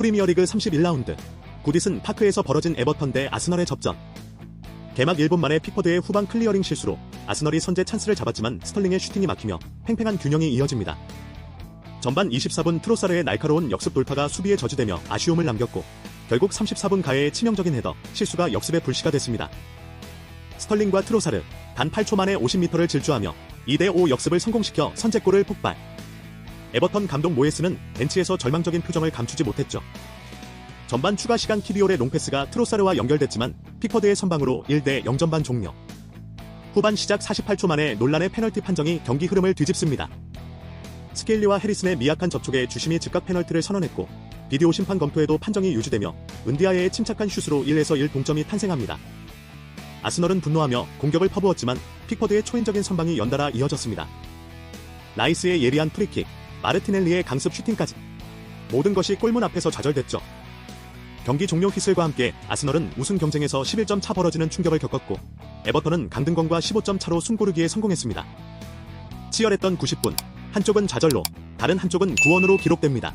프리미어리그 31라운드 구디슨 파크에서 벌어진 에버턴 대 아스널의 접전. 개막 1분 만에 픽퍼드의 후방 클리어링 실수로 아스널이 선제 찬스를 잡았지만 스털링의 슈팅이 막히며 팽팽한 균형이 이어집니다. 전반 24분 트로사르의 날카로운 역습 돌파가 수비에 저지되며 아쉬움을 남겼고 결국 34분 가해의 치명적인 헤더 실수가 역습의 불씨가 됐습니다. 스털링과 트로사르 단 8초 만에 50m를 질주하며 2대5 역습을 성공시켜 선제골을 폭발. 에버턴 감독 모에스는 벤치에서 절망적인 표정을 감추지 못했죠. 전반 추가 시간 키비올의 롱패스가 트로사르와 연결됐지만 픽퍼드의 선방으로 1대 0 전반 종료. 후반 시작 48초 만에 논란의 페널티 판정이 경기 흐름을 뒤집습니다. 스케일리와 해리슨의 미약한 접촉에 주심이 즉각 페널티를 선언했고 비디오 심판 검토에도 판정이 유지되며 은디아의 침착한 슛으로 1에서 1 동점이 탄생합니다. 아스널은 분노하며 공격을 퍼부었지만 픽퍼드의 초인적인 선방이 연달아 이어졌습니다. 라이스의 예리한 프리킥, 마르티넬리의 강습 슈팅까지 모든 것이 골문 앞에서 좌절됐죠. 경기 종료 휘슬과 함께 아스널은 우승 경쟁에서 11점 차 벌어지는 충격을 겪었고 에버턴은 강등권과 15점 차로 숨고르기에 성공했습니다. 치열했던 90분 한쪽은 좌절로 다른 한쪽은 구원으로 기록됩니다.